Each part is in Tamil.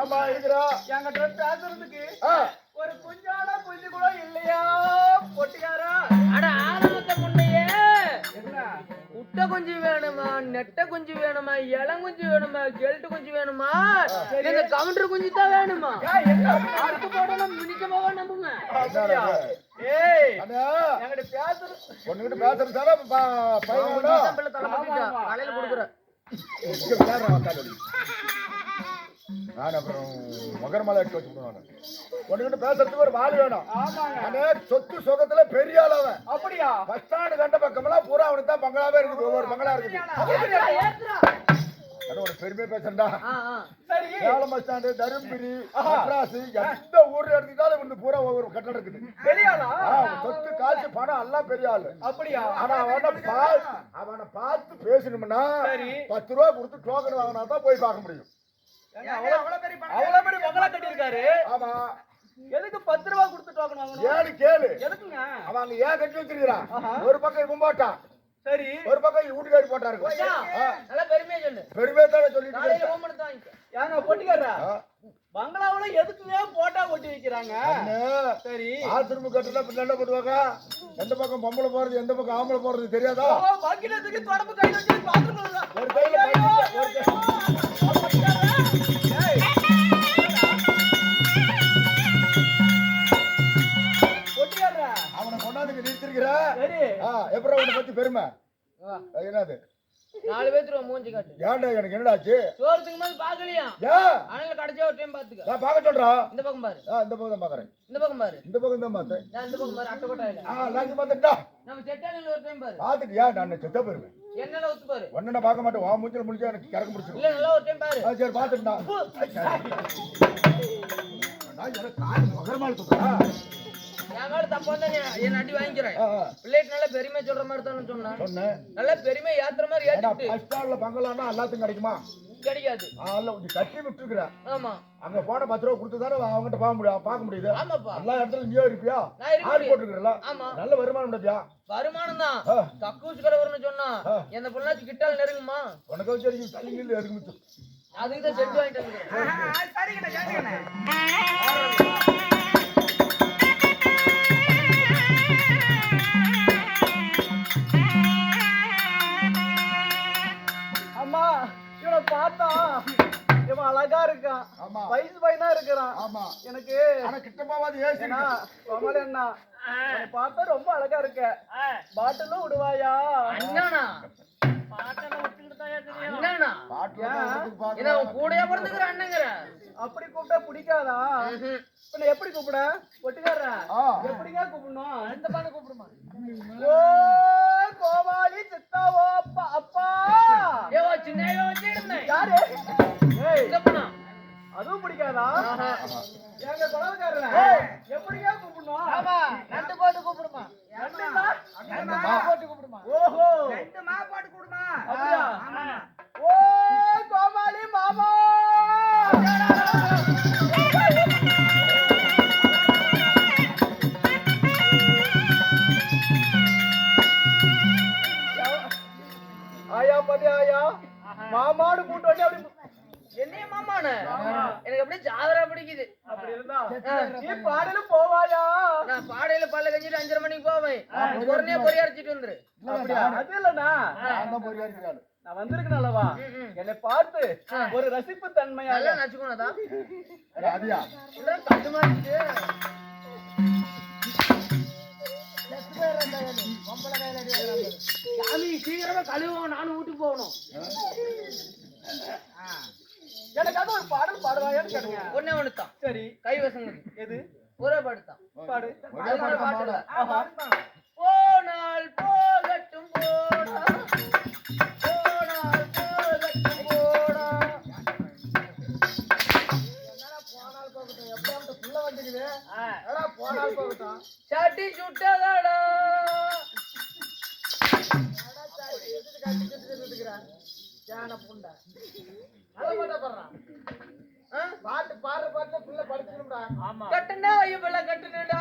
ஆமா இருக்கிறா என்கிட்ட பேசுறதுக்கு ஒரு குஞ்சான குஞ்சு கூட இல்லையா பொட்டிக்காரா? அட ஆரம்பத்தை முன்னையே. என்ன? முட்டை குஞ்சு வேணுமா நெட்டை குஞ்சு வேணுமா இளங்குஞ்சு வேணுமா கெல்ட்டு குஞ்சு வேணுமா? இந்த கவுண்டர் குஞ்சு தான் வேணுமா? ஏய், என்ன? அடுத்து போடணும் நம்புங்க. அப்படியா? ஏய் என்கிட்ட பேசுறது பொண்ணுகிட்ட பேசுறது தானே ப- பையன். காலையில. நான் அப்புறம் மகரமலை எடுத்து வச்சுக்கணும் நான். பொண்ணுகிட்ட பேசுறதுக்கு ஒரு வாள் வேணும். சொத்து சுகத்துல பெரிய ஆள் அவன் அப்படியா? பஸ் ஸ்டாண்டு கண்ட பக்கமெல்லாம் பூரா அவனுக்கு தான் பங்களாவே இருக்குது. ஒவ்வொரு பங்களா இருக்குது. ஒரு பெருமை. சரி. சேலம் பஸ் ஸ்டாண்டு தருமபுரி மெட்ராஸ் எந்த ஊர்ல எடுத்துக்கிட்டாலும் இவனுக்கு பூரா ஒவ்வொரு கட்டடம் இருக்குது. பெரியாளா ஆ, சொத்து காசு பணம் எல்லாம் பெரிய ஆளு. அப்படியா? ஆனா அவனை பார்த்து அவனை பார்த்து பேசணும்னா. பத்து ரூபா கொடுத்து டோக்கன் வாங்கினா தான் போய் பார்க்க முடியும். அவ்வளவு பெரிய பங்களா கட்டியிருக்காரு ஆமா எதுக்கு பத்து ரூபா கொடுத்து டோக்கன் வாங்கணும் ஏன்னு கேளு எதுக்குங்க அவன் அங்க ஏன் கட்டி வச்சிருக்கிறான் ஆஹா. ஒரு பக்கம் போட்டான் சரி ஒரு பக்கம் வீட்டுக்காரி போட்டாரு ஆ, நல்லா பெருமையா சொல்லு பெருமையா தானே வாங்கிக்க ஏங்க பொட்டிக்காரா பங்களாவுல எதுக்குங்க போட்டா ஒட்டி வைக்கிறாங்க சரி பாத்ரூம் கட்டினா பின்ன என்ன பண்ணுவாங்க எந்த பக்கம் பொம்பளை போறது எந்த பக்கம் ஆம்பளை போறது தெரியாதா ஓ, பக்கெட்டுக்கு தொடப்பு கை வச்சு விடுறா. ஒரு கையில எப்பறம் உன்னை பத்தி பெருமை? என்னது? நாலு பேத்துருவா மூஞ்சி காட்டு. ஏன்டா எனக்கு என்னடாச்சு? சோறுத்துக்கு போது பாக்கலையா அதனால கடைசியா ஒரு டைம் பாத்துக்க நான் சொல்றா? இந்த பக்கம் பாரு. ஆ, இந்த பக்கம் தான் பாக்குறேன் இந்த பக்கம் பாரு. இந்த பக்கம் தான் பார்த்தேன். நான் இந்த பக்கம் பாரு அட்டை கொட்டாயில. ஆ எல்லாத்தையும் பார்த்துட்டா? நம்ம செட்டானில் ஒரு டைம் பாரு. பார்த்துட்டியா? நான் செத்த பெருமை என்னல ஒத்து பாரு? நான் பார்க்க மாட்டேன். வா மூஞ்சில முடிச்சா எனக்கு கிறக்க முடிச்சிடும் இல்ல நல்லா ஒரு டைம் பாரு. சரி பார்த்துட்டா எனக்கு காது மகரமால் சொல்றா என் மேல தப்பா தான் என் அடி வாங்கிக்கிறேன். பிள்ளைட்டு நல்லா பெருமை சொல்ற மாதிரி தானே சொன்னேன். சொன்னேன். நல்லா பெருமை ஏத்துற மாதிரி ஏத்திட்டு பங்களான்னா எல்லாத்துக்கும் கிடைக்குமா? கிடைக்காது. கட்டி விட்டுருக்குற. ஆமா. அங்க போன பத்து ரூபா கொடுத்து தானே அவங்ககிட்ட பார்க்க முடியும் பார்க்க முடியுது. ஆமாப்பா. எல்லா இடத்துல நீயோ இருப்பியா? முடியும். போட்டுருக்குறல ஆமா. நல்ல வருமானம் முடியா வருமானம் தான். கக்கூஸ் கலவரம்னு சொன்னா ஆ. எந்த பொண்ணாச்சு கிட்டால் நெருங்குமா? உனக்கு வச்சு வரைக்கும் தள்ளி மிச்சம் அதுக்கு தான் செட்டு வாங்கிட்டு பார்த்தா இவன் அழகா இருக்கான். ஆமா. வயசு பையனா இருக்கிறான். ஆமா. எனக்கு ஏசி ஏன்னா கமல் அண்ணா பார்த்தா ரொம்ப அழகா இருக்க. பாட்டிலும் விடுவாயா? அண்ணானா அப்படி கூப்பிட்டா பிடிக்காதா? ம்ஹும். இப்ப நான் எப்படி கூப்பிட? ஒட்டுக்கார. எப்படிங்க கூப்பிடணும்? இந்த பானை கூப்பிடுமா? ஓ அதுவும் பிடிக்காதா நான் தான் பொறியா இருக்கிறாரு. நான் வந்திருக்கேன் அல்லவா. என்னை பார்த்து ஒரு ரசிப்பு இல்ல சாமி சீக்கிரமா கழுவுவோம் நானும் வீட்டுக்கு போகணும். எனக்காக ஒரு பாடல் பாடுவாயான்னு கேட்டுங்க ஒன்னே ஒண்ணுதான். சரி. கைவசங்க எது? ஒரே பாடு. தான் போடா. சட்டி சுட்டதாடா. ஆ? பாட்டு பாடுற பாட்டுல புள்ள படிச்சிரும்டா. கட்டுனா கட்டுனா ஐயப்பல கட்டுனடா.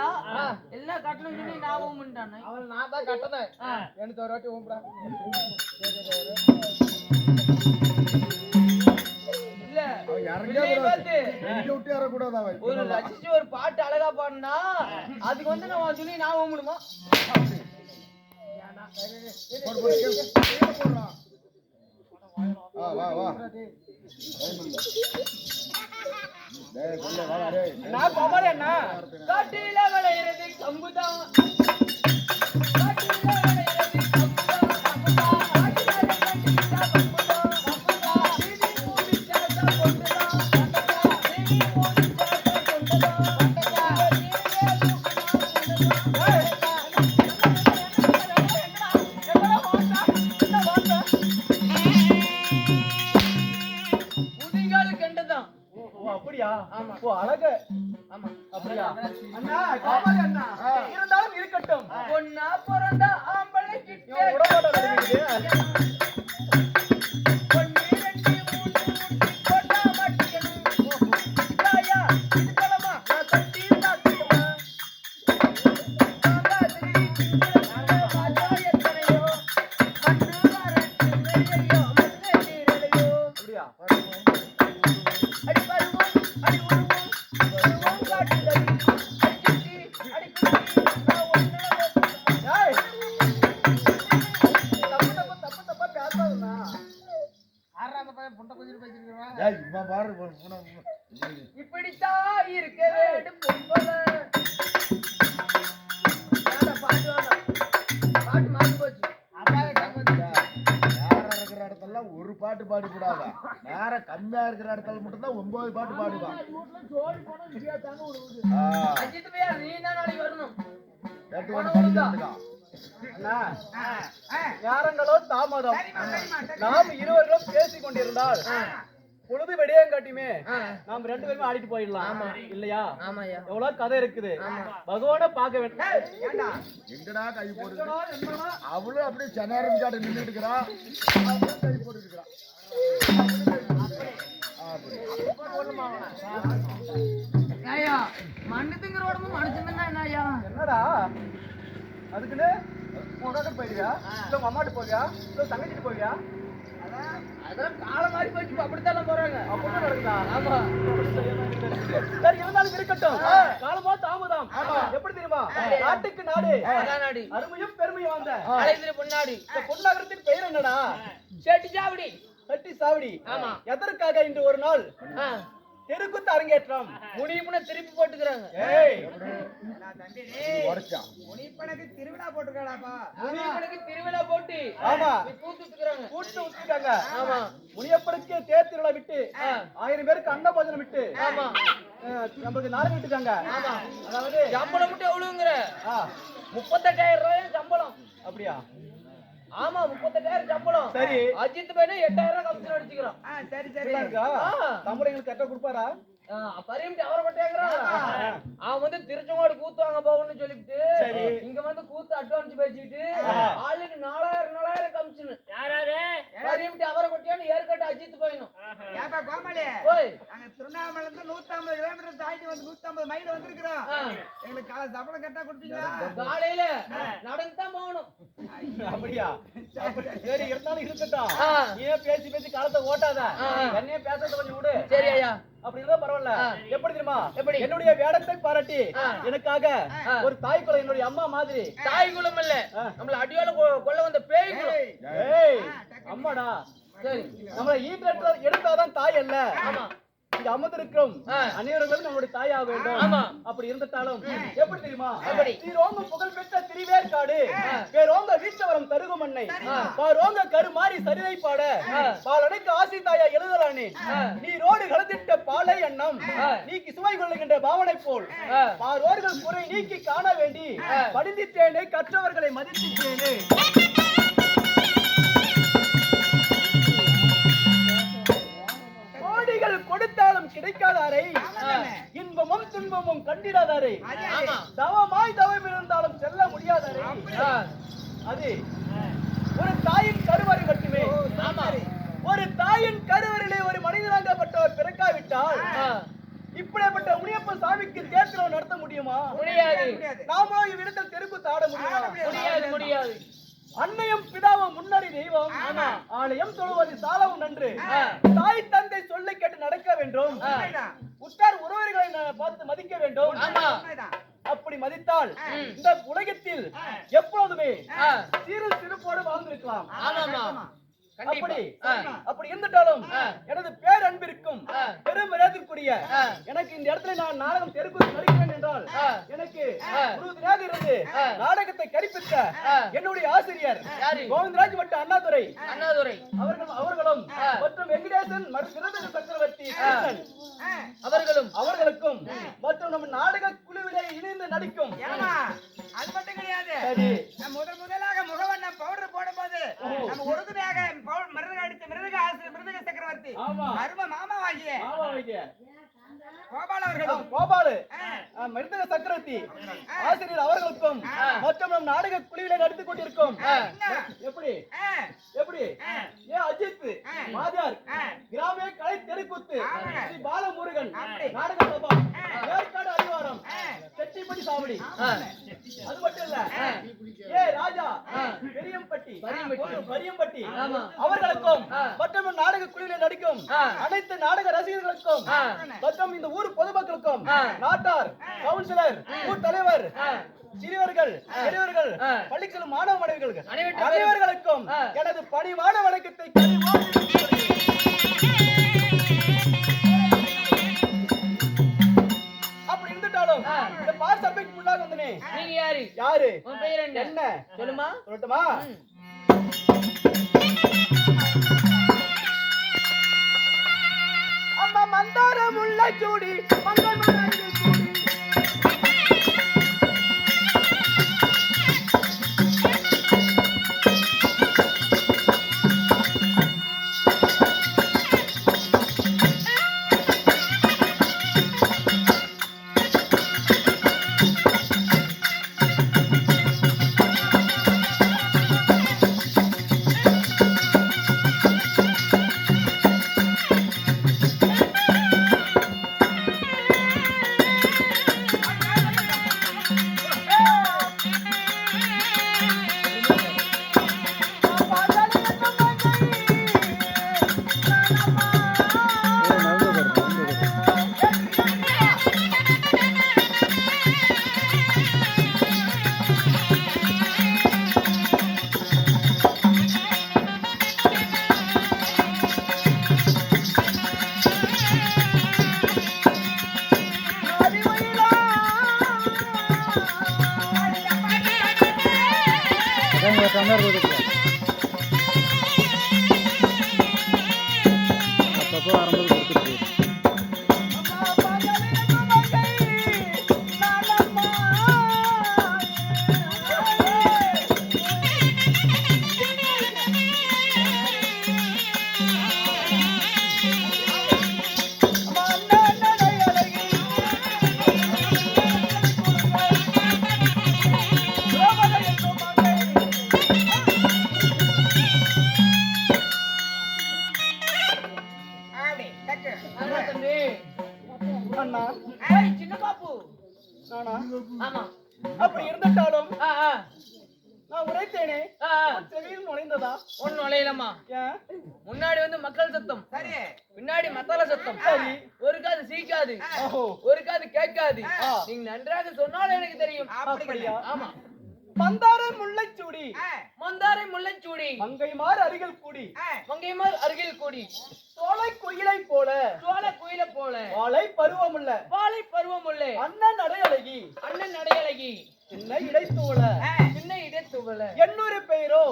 கட்டணும்டா எல்லாம் கட்டணும் சொல்லி ஞாபகம் பண்ணிட்டானே அவன் நான் தான் கட்டனேன் எனக்கு ஒரு வாட்டி ஊம்புடா இல்ல விட்டு ஏறக்கூடாது அவன். ஒரு ஒரு பாட்டு அழகா பாடுனா அதுக்கு வந்து நான் சொல்லி போடுறான். வா, வா, வா. டைம் இல்ல. அண்ணா காட்டில விளையிறது கம்புதான் காட்டில அப்படியா இவன் பாரு, இப்படித்தான் இருக்க வேண்டும் ஒரு பாட்டு பாடிக்கூடாத? நேரம் கம்மியா இருக்கிற இடத்துல மட்டும்தான் ஒன்பது பாட்டு பாடுவான் ஆ, அஜித் பையா, நீ தான் நாளைக்கு வரணும். கேட்டு வந்து படிக்கிறதுக்கா. அண்ணா யாரங்களோ தாமதம். நாம் இருவர்களும் பேசிக் கொண்டிருந்தால் பொழுது வெடியங்காட்டியுமே நாம் ரெண்டு பேருமே ஆடிட்டு போயிடலாம். இல்லையா? ஆமாய்யா. எவ்வளவு கதை இருக்குது. பகவான பார்க்க வேண்டும் எங்கடா கை போடுது அவளும் அப்படியே சென்னாரம் காட்டு நின்றுட்டு இருக்கிறா கை போட்டு இருக்கிறா ஐயா, மண்ணு திங்கிற உடம்பு மனுஷன் என்ன ஐயா என்னடா? அதுக்குன்னு அக்கா போயிடுவியா? இல்ல உங்க அம்மாட்டு போவியா? இல்ல தங்கச்சிட்டு போவியா? அதெல்லாம் காலம் மாறி போச்சு அப்படித்தான் போறாங்க? அப்படிதான் நடக்குதா? ஆமா. சரி இருந்தாலும் இருக்கட்டும். காலமா தாமதம் எப்படி தெரியுமா? நாட்டுக்கு நாடு. அருமையும் பெருமையும் வந்த அலைந்திரி பொன்னாடி. இந்த பொன்னாகரத்தின் பெயர் என்னடா? செட்டி சாவடி. சட்டி சாவடி. ஆமா. எதற்காக இன்று ஒரு நாள்? தெருக்குத்து அரங்கேற்றம் முனியுமுன திருப்பி போட்டுக்கிறாங்க. ஏய். உரைச்சான் முனிப்பனுக்கு திருவிழா போட்டு. ஆமா. நீ கூத்து விட்டுக்கிறாங்க கூட்டு ஊத்திருக்காங்க ஆமா. முனியப்பனுக்கு தேர் திருவிழா விட்டு ஆயிரம் பேருக்கு அன்ன போஜனம் விட்டு ஆமா. நம்மளுக்கு நாடகம் விட்டுட்டாங்க. ஆமா. அதாவது சம்பளம் மட்டும் எவ்வளவுங்கிற? முப்பத்தெட்டாயிரம் ரூபாய் சம்பளம். அப்படியா? ஆமா முப்பத்தெட்டாயிரம் சம்பளம். சரி. அஜித் பையனா எட்டாயிரம் கமிஷன் அடிச்சுக்கிறான். சரி ஆ. சம்பளம் எங்களுக்கு கரெக்டா கொடுப்பாரா? பரிமிட்டு அவரை கொட்டேங்கிறான் அவன் வந்து திருச்செங்கோடு கூத்து வாங்க போகணும்னு சொல்லிட்டு சரி. இங்க வந்து கூத்து அட்வான்ஸ் பேசிட்டு. ஆளுக்கு நாலாயிரம் நாலாயிரம் கமிஷன். யாராரு பரிமிட்டு அவரை கொட்டியான்னு ஏற்கட்டு அஜித் போயணும் ஏப்பா கோமாளி. போய். நாங்க திருவண்ணாமலை இருந்து நூத்தி ஐம்பது கிலோமீட்டர் தாண்டி வந்து நூத்தி ஐம்பது மைல் வந்திருக்கிறோம். எங்களுக்கு கால சம்பளம் கொடுப்பீங்களா? காலையில நடந்து தான் போகணும். அப்படியா? சரி இருந்தாலும் இருக்கட்டும் ஏன் பேசி பேசி காலத்தை ஓட்டாத. என்னையே பேசுறத கொஞ்சம் விடு. சரி ஐயா. அப்படி இருந்தா பரவாயில்ல. எப்படி தெரியுமா? எப்படி? என்னுடைய வேடத்தை பாராட்டி. எனக்காக ஒரு தாய் குலம் என்னுடைய அம்மா மாதிரி. தாய் குலம் இல்ல. நம்மள அடியோல கொ- கொல்ல வந்த பேய் குலம். அம்மாடா. சரி. நம்மள ஈட்டு எடுத்தாதான் தாய் அல்ல. ஆமா. இங்க அமர்ந்திருக்கும் ஆ. அனைவர்களும் நம்முடைய தாயாக வேண்டும். அப்படி இருந்துட்டாலும் எப்படி தெரியுமா? தீரோங்க புகழ் பெற்ற திரிவேற்காடு. பேரோங்க வீட்டவரம் தருகு மண்ணை பாரோங்க கருமாறி சரிதை பாட. பாலனைக்கு ஆசி தாயா எழுதலானே நீ ரோடு கலந்திட்ட பாலை எண்ணம் நீக்கி சுவை கொள்ளுகின்ற பாவனை போல். பாரோர்கள் குறை நீக்கி காண வேண்டி. படிந்திட்டேனே கற்றவர்களை மதித்திட்டேனே கோடிகள் கொடுத்தாலும் கிடைக்காத கண்டிடாதாரை இன்பமும் துன்பமும் கண்டிடாதாரை. தவமாய் தவம் இருந்தாலும் செல்ல முடியாதாரை. அது ஒரு தாயின் கருவறை மட்டுமே. ஆமா. ஒரு தாயின் கருவறையிலே ஒரு மனிதனாகப்பட்டவர் பிறக்காவிட்டால் இப்படிப்பட்ட முனியப்ப சாமிக்கு தேர்தல் நடத்த முடியுமா? முடியாது. நாமோ இவ்விடத்தில் தெருக்கு தாட முடியுமா? முடியாது முடியாது. அன்னையும் பிதாவும் முன்னறி தெய்வம். ஆலயம் தொழுவது சாலவும் நன்று. தாய் தந்தை சொல்லை கேட்டு நடக்க வேண்டும். உற்றார் உறவுகளை ந- பார்த்து மதிக்க வேண்டும். அப்படி மதித்தால் இந்த உலகத்தில் எப்பொழுதுமே சீரும் சிறப்போடு வாழ்ந்திருக்கலாம். அப்படி அப்படி இருந்துட்டாலும். எனது பேரன்பிற்கும் ஆ. பெரும் மரியாதைக்குரிய ஆ. எனக்கு இந்த இடத்துல நான் நாடகம் தெருக்கு நடிக்கிறேன் என்றால். எனக்கு. உறுதுணையாக இருந்து. நாடகத்தை கற்பித்த. என்னுடைய ஆசிரியர் யாரு? கோவிந்தராஜ் மற்றும் அண்ணாதுரை அண்ணாதுரை அவர்கள் அவர்களும். மற்றும் வெங்கடேசன் மற்றும் சக்கரவர்த்தி அவர்களும் அவர்களுக்கும் மற்றும் நம்ம நாடக குழுவிலே இணைந்து நடிக்கும் அது மட்டும் கிடையாது சரி நான் முதல் முதலாக முகவண்ணம் பவுடர் போடும்போது நம்ம உறுதுணையாக பவுடர் மிருதக அடித்த மிருதக ஆசிரியர் மிருதக சக்கரவர்த்தி. மரும மாமாவாகிய. கோபால். மிருதக சக்கரவர்த்தி. ஆசிரியர் அவர்களுக்கும் மற்றும் நம் நாடக குழுவிலே நடித்துக் கொண்டிருக்கும்? எப்படி? எப்படி? ஏ அஜித் மாஜார் ஆ. கிராமிய கலை தெருக்கூத்து. ஸ்ரீ பாலமுருகன். நாடக சபா ஏற்காடு அடிவாரம் செட்டிப்பட்டி சாவடி. அது மட்டும் இல்ல. ஏ ராஜா பெரியம்பட்டி பெரியம்பட்டி. அவர்களுக்கும். மற்றும் நாடக குழுவிலே நடிக்கும். அனைத்து நாடக ரசிகர்களுக்கும். மற்றும் இந்த ஊர் பொதுமக்களுக்கும். நாட்டார் கவுன்சிலர் ஊர் தலைவர். சிறியவர்கள் பெரியவர்கள் ஆ. பள்ளிச்செல்லும் மாணவ மாணவிகளுக்கு அனைவர்களுக்கும். எனது பணிவான வணக்கத்தை. அப்படி இருந்துட்டாலும். இந்த பார் சபைக்கு முன்னாக வந்தனே நீங்க யாரு யாரு உன் பெயர் என்ன சொல்லுமா சொல்லட்டுமா மந்தாரம் உள்ள முல்லை சூடி மங்கள் மலர்கள் சூடி அண்ணா. சின்ன பாப்பு. நானா? ஆமா. அப்படி இருந்துட்டாலும் நான் உரைத்தேனே. செவியில் நுழைந்ததா? ஒண்ணும் நுழையலம்மா. ஏன்? முன்னாடி வந்து மக்கள் சத்தம். சரி. பின்னாடி மத்தால சத்தம். சரி. ஒரு காது சீக்காது. ஓஹோ ஒரு காது கேட்காது. நீங்க நன்றாக சொன்னாலும் எனக்கு தெரியும். அப்படி அப்படியா? ஆமா. மந்தார முல்லைச்சூடி. மந்தாரை முல்லைச்சூடி. மங்கைமார் அருகில் கூடி. மங்கைமார் அருகில் கூடி. சோலை குயிலை போல. சோழ குயில போல. வாழை பருவமுள்ள. வாழை பருவம் உள்ளே அண்ணன் அடையழகி அண்ணன் நடையழகி. சின்ன இடைத்தூள ஆ, சின்ன இடத்துவல. என்னொரு பெயரோ?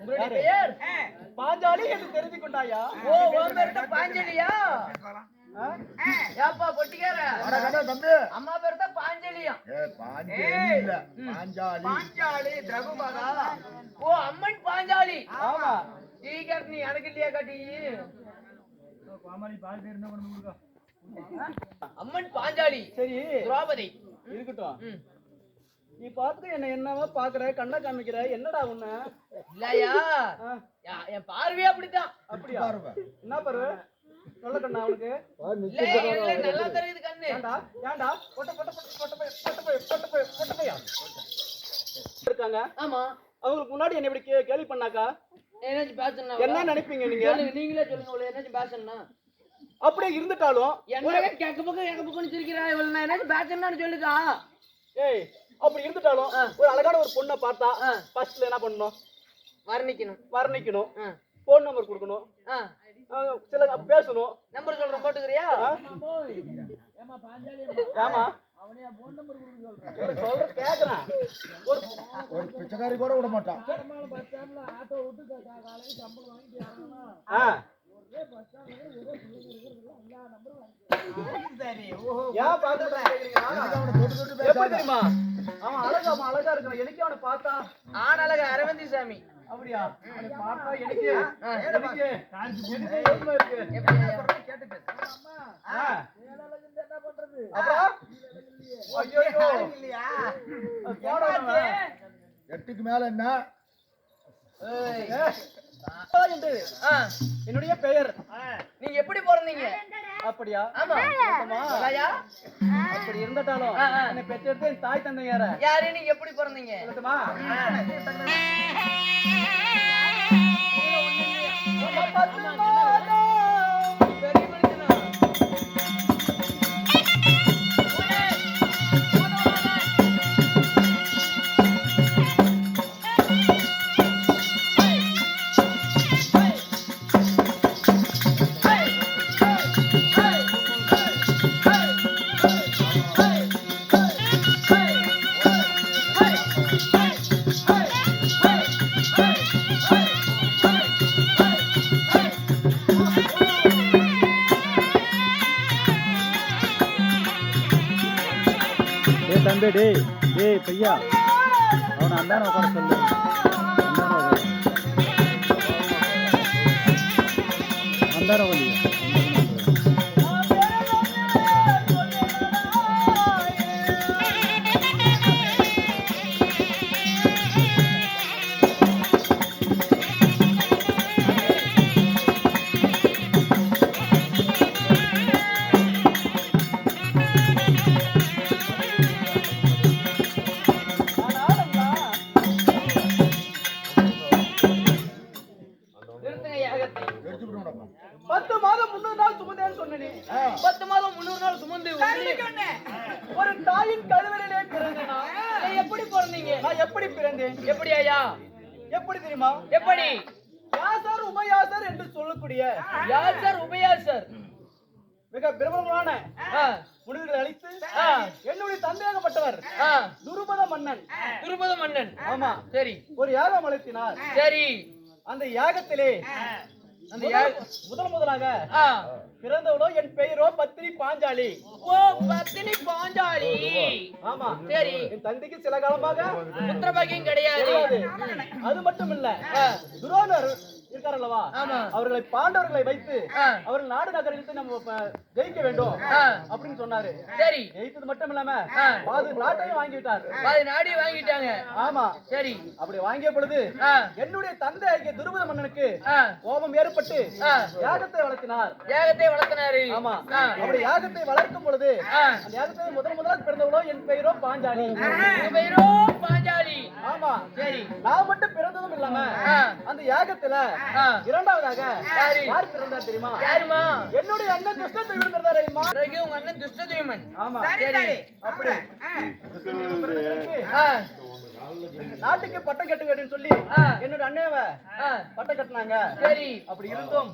உங்களுடைய பெயர். பாஞ்சாலி என்று தெரிந்து கொண்டாயா ஓ உன் பேர் பாஞ்சலியா? ஏப்பா பொட்டிக்கார? அம்மா பேர் பாஞ்சாலி திரகுபதா ஓ அம்மன் பாஞ்சாலி. ஆமா. டீ காட்டு நீ எனக்கு இல்லையா காட்டி? அம்மன் பாஞ்சாலி. சரி. திரௌபதி. இருக்கட்டும். நீ பாத்துக்க என்ன என்னவா பாக்குற கண்ணை காமிக்கிற. என்னடா உன்ன? இல்லையா? என் பார்வையே அப்படித்தான். அப்படியா? பாருங்க என்ன பருவ? சொல்ல கண்ணா அவனுக்கு. நல்லா தெரியுது கண்ணு. ஏன்டா ஏன்டா பொட்ட பொட்ட பொட்ட பொட்ட பைய பொட்ட பைய பொட்ட பைய பொட்ட பையா. இருக்காங்க. ஆமா. அவங்களுக்கு முன்னாடி என்ன இப்படி கே- கேலி பண்ணாக்கா? என்னாச்சும் பேசணும் என்ன நினைப்பீங்க நீங்க? நீங்களே சொல்லுங்க என்னாச்சும் பேசணும்னா அப்படியே இருந்துட்டாலும் என்ன கேட்க பக்கம் கேட்க பக்கம் சிரிக்கிறா? இவ்வளவு நான் என்னாச்சும் பேசணும்னு சொல்லுக்கா. ஏய் அப்படி இருந்துட்டாலும் ஒரு அழகான ஒரு பொண்ணை பார்த்தா. ஃபர்ஸ்ட்ல என்ன பண்ணணும்? வர்ணிக்கணும். வர்ணிக்கணும். ஃபோன் நம்பர் கொடுக்கணும். சில பேசணும். நம்பர் சொல்றேன் போட்டுக்கிறியா? ஆ? ஏமா சொல்ற கேக்குறேன். ஒரு பிச்சைக்காரி கூட விட மாட்டான். அழகா இருக்கான் எனக்கு அவனை பார்த்தா? ஆண் அழகு அரவிந்தி சாமி. அப்படியா பார்த்தா எனக்கு. எனக்கு எனக்கு ஏழ்மை இருக்கு எப்படி ஐயா? கேட்டு பேசு ஆ. அப்புறம் ஐயோ இல்லையா போடா அவன். எட்டுக்கு மேல என்ன ஏய். என்னுடைய பெயர். நீங்க எப்படி பிறந்தீங்க? அப்படியா? ஆமா. அப்படி இருந்துட்டாலும். என்னை பெற்றெடுத்து என் தாய் தந்தை யார? யாரு நீங்க எப்படி பிறந்தீங்க? சொல்லட்டுமா? தம்பி டேய் டேய் பையா. அவனை அந்தான உட்கார சொல்லு. அந்தான உட்காரு அந்தான வழி பத்து மாதம் முன்னூறு நாள் சுமந்தேன்னு சொன்ன பத்து மாதம் முன்னூறு நாள் சுமந்து ஒரு தாயின் கருவறையிலே பிறந்தேனா? எப்படி பிறந்தீங்க? நான் எப்படி பிறந்தேன்? எப்படி ஐயா? எப்படி தெரியுமா? எப்படி? யாசர் உபயாசர் என்று சொல்லக்கூடிய யார் சார் உபயார் சார்? மிக பிரபலமான அழித்து ஆ, என்னுடைய தந்தையாகப்பட்டவர் துருபத மன்னன். திருப்பத மன்னன். ஆமா. சரி. ஒரு யாகம் அழைத்தினார். சரி. அந்த யாகத்திலே முதல் முதலாக. பிறந்தவளோ என் பெயரோ பத்தினி பாஞ்சாலி. ஓ பத்தினி பாஞ்சாலி. ஆமா. சரி. என் தந்தைக்கு சில காலமாக புத்திர பாக்கியம் கிடையாது. கிடையாது. அது மட்டும் இல்ல. துரோணர் இருக்கார் அல்லவா. அவர்களை பாண்டவர்களை வைத்து. அவர்கள் நாடு நகரத்தை நம்ம ஜெயிக்க வேண்டும். அப்படின்னு சொன்னாரு சரி ஜெயித்தது மட்டும் இல்லாம. பாது நாட்டையும் வாங்கி விட்டார் பாதி நாடி வாங்கிட்டாங்க ஆமா சரி அப்படி வாங்கிய பொழுது என்னுடைய தந்தை ஆகிய துருபத மன்னனுக்கு கோபம் ஏற்பட்டு. யாகத்தை வளர்த்தினார் யாகத்தை வளர்த்தினாரு ஆமா. அப்படி யாகத்தை வளர்க்கும் பொழுது. அந்த யாகத்தை முதல் முதலாக பிறந்தவளோ என் பெயரோ பாஞ்சாலி பாஞ்சாலி ஆமா சரி. நான் மட்டும் பிறந்ததும் இல்லாம. அந்த யாகத்துல. இரண்டாவதாக. யார் பிறந்தார் தெரியுமா? யாருமா என்னுடைய அண்ணன் கிருஷ்ண தெய்வம் பிறந்தார் பிறகு உங்க அண்ணன் துஷ்ட தேவன் ஆமா. சரி அப்படி. நாட்டுக்கு பட்டம் கட்டு வேணும்னு சொல்லி. என்னோட அண்ணேவ பட்டம் கட்டினாங்க சரி அப்படி இருந்தும்.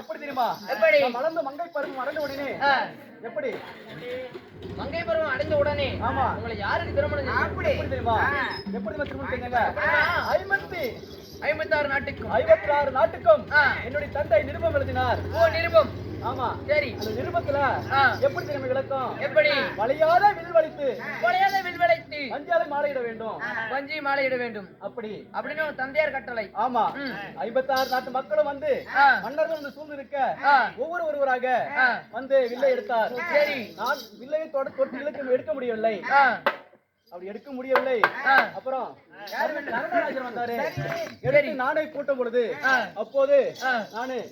எப்படி தெரியுமா எப்படி? மலர்ந்து மங்கை பருவம் மறந்த உடனே எப்படி மங்கை பருவம் அடைந்த உடனே ஆமா. உங்களை யாருக்கு திருமணம்? அப்படி எப்படி தெரியுமா எப்படி திருமணம் செஞ்சாங்க. ஐம்பத்தி ஐம்பத்தாறு நாட்டுக்கும் ஐம்பத்தி ஆறு நாட்டுக்கும். என்னுடைய தந்தை நிருபம் எழுதினார் ஓ நிருபம் ஆமா. சரி. அந்த நிருபத்துல. எப்படி தெரியுமா விளக்கம்? எப்படி? வழியாத வில் வலித்து கொலையாத வில்வளைத்து. அஞ்சாலை மாலையிட வேண்டும். வஞ்சி மாலையிட வேண்டும். அப்படி. அப்படின்னு தந்தையார் கட்டளை. ஆமா. ஐம்பத்தாறு நாட்டு மக்களும் வந்து. மன்னர்கள் வந்து சூழ்ந்து இருக்க. ஒவ்வொரு ஒருவராக. வந்து வில்லை எடுத்தார். சரி. நான் வில்லை தொட- தொட்டு இழுக்க எடுக்க முடியவில்லை. அப்படி எடுக்க முடியவில்லை. அப்புறம் நரமராஜன் வந்தாரு. நானே கூட்டும் பொழுது. அப்போது. நானு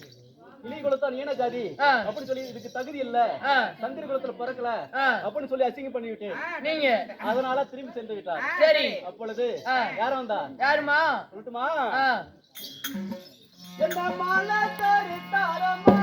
இலி குலத்தான் ஈன ஜாதி. அப்படின்னு சொல்லி இதுக்கு தகுதி இல்ல. சந்திர குலத்துல பிறக்கல. அப்படின்னு சொல்லி அசிங்கம் பண்ணி விட்டேன் நீங்க. அதனால திரும்பி சென்று விட்டார். சரி. அப்பொழுது. யார் வந்தா? யாருமா? சொல்லட்டுமா? என்ன மாலை தரித்தாரம்மா?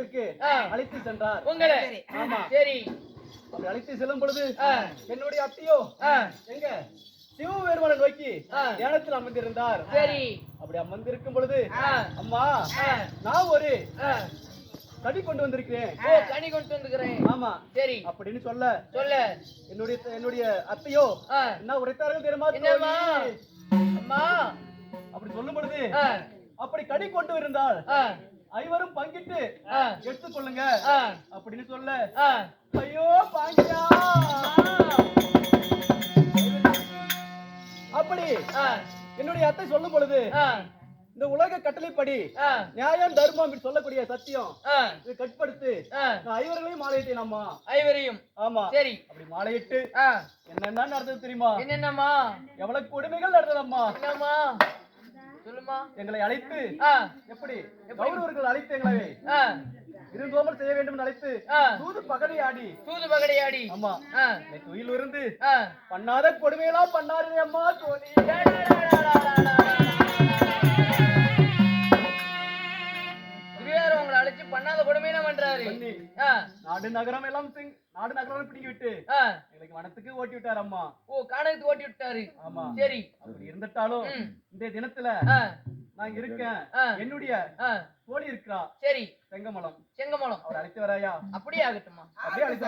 இடத்திற்கு. அழைத்து சென்றார். உங்களை. ஆமா. சரி. அப்படி அழைத்து செல்லும் பொழுது. என்னுடைய அத்தையோ எங்க? சிவபெருமானை நோக்கி. தியானத்தில் அமர்ந்திருந்தார். சரி. அப்படி அமர்ந்திருக்கும் பொழுது. அம்மா. நான் ஒரு கடி கொண்டு வந்திருக்கிறேன். ஓ கனி கொண்டு வந்துக்கிறேன். ஆமா. சரி. அப்படின்னு சொல்ல சொல்ல. என்னுடைய என்னுடைய அத்தையோ என்ன உரைத்தார்கள் தெரியுமா? என்னம்மா? அம்மா. அப்படி சொல்லும் பொழுது அப்படி கடி கொண்டு இருந்தால் ஐவரும் பங்கிட்டு எடுத்துக்கொள்ளுங்க. அப்படின்னு சொல்ல. ஐயோ பாங்கியா அப்படி என்னுடைய அத்தை சொல்லும் பொழுது இந்த உலக கட்டளைப்படி நியாயம் தர்மம் அப்படி சொல்லக்கூடிய சத்தியம் இது கட்படுத்து ஐவர்களையும் மாலையிட்டேன் அம்மா ஐவரையும். ஆமா. சரி. அப்படி மாலையிட்டு என்னென்ன நடந்தது தெரியுமா? என்னென்னம்மா? எவ்வளவு கொடுமைகள் நடந்ததம்மா? என்னம்மா? சொல்லுமா? எங்களை அழைத்து எப்படி? கௌரவர்கள் அழைத்து எங்களை. இருந்தோமல் செய்ய வேண்டும் அழைத்து. தூது பகடை ஆடி. தூது பகடையாடி ஆமா ஆ, என்னை துயில் இருந்து. பண்ணாத கொடுமையெல்லாம் பண்ணாரு அம்மா தோழி. அழைச்சு பண்ணாத கொடுமையில பண்றாரு நாடு நகரம் எல்லாம் நாடு நகரம் பிடிங்கி விட்டு. எங்களுக்கு வனத்துக்கு ஓட்டி விட்டார் அம்மா ஓ காணகத்துக்கு ஓட்டி விட்டாரு ஆமா. சரி. அப்படி இருந்துட்டாலும். இந்த தினத்துல நான் இருக்கேன். என்னுடைய தோழி இருக்கிறா. சரி. செங்கமலம். செங்கமலம். அவர் அழைத்து வராயா? அப்படியே ஆகட்டுமா அப்படியே அழைத்து